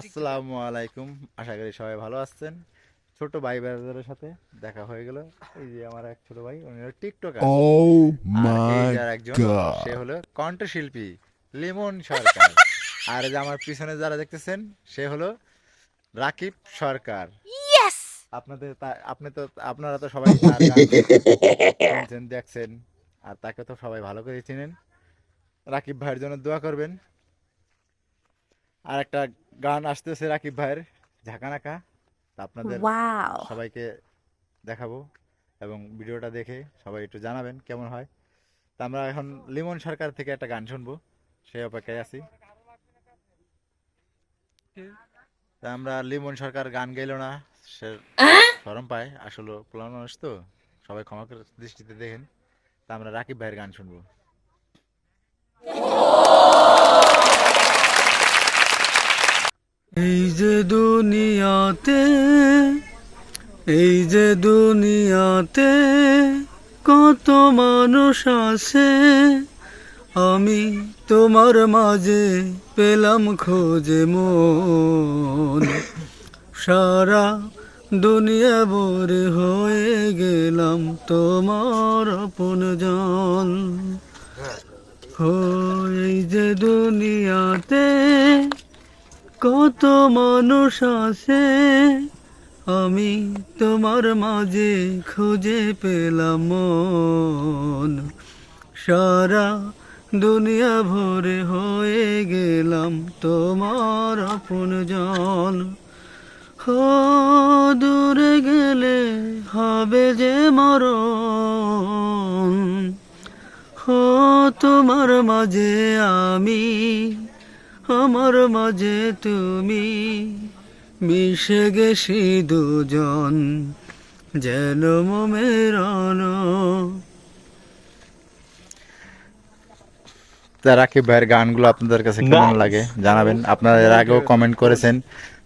আসসালামু আলাইকুম। আশা করি সবাই ভালো আছেন। ছোট ভাই ব্রাদারের সাথে দেখা হয়ে গেল। এই যে আমার এক ছোট ভাই উনি হলো টিকটকার। Oh আর এই my একজন সে হলো কণ্ঠশিল্পী লিমন সরকার। আর এই যে আমার পিছনে যারা দেখতেছেন সে হলো রাকিব সরকার। আপনাদের আপনি তো আপনারা তো সবাই দেখছেন। আর তাকে তো সবাই ভালো করে চিনেন। রাকিব ভাইয়ের জন্য দোয়া করবেন। আর একটা গান আসতেছে রাকিব ভাইয়ের ঝাঁকানাকা। তা আপনাদের. সবাইকে দেখাবো এবং ভিডিওটা দেখে সবাই একটু জানাবেন কেমন হয়। তা আমরা এখন লিমন সরকার থেকে একটা গান শুনব সেই অপেক্ষায় আছি। তা আমরা লিমন সরকার গান গাইল না সে শরম পায় আসলে পোলানো মানুষ তো সবাই ক্ষমা দৃষ্টিতে দেখেন। তা আমরা রাকিব ভাইয়ের গান শুনব এই যে দুনিয়াতে এই যে দুনিয়াতে কত মানুষ আছে আমি তোমার মাঝে পেলাম খোঁজে মন। সারা দুনিয়া ভরে হয়ে গেলাম তোমার আপন জন। এই যে দুনিয়াতে কত মানুষ আছে, আমি তোমার মাঝে খুঁজে পেলাম সারা দুনিয়া ভরে হয়ে গেলাম তোমার আপন জন। দূরে গেলে হবে যে মরণ। তোমার মাঝে আমি আমার মাঝে তুমি মিশে গেছি দুজন যেন মেরান তা রাকিব ভাইয়ের গানগুলো আপনাদের কাছে কেমন লাগে জানাবেন? আপনারা এর আগেও কমেন্ট করেছেন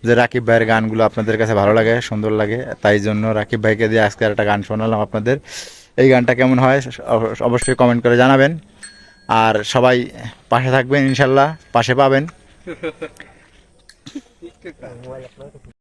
যে রাকিব ভাইয়ের গানগুলো আপনাদের কাছে ভালো লাগে সুন্দর লাগে। তাই জন্য রাকিব ভাইকে দিয়ে আজকে একটা গান শোনালাম আপনাদের। এই গানটা কেমন হয় অবশ্যই কমেন্ট করে জানাবেন। আর সবাই পাশে থাকবেন ইনশাল্লাহ পাশে পাবেন।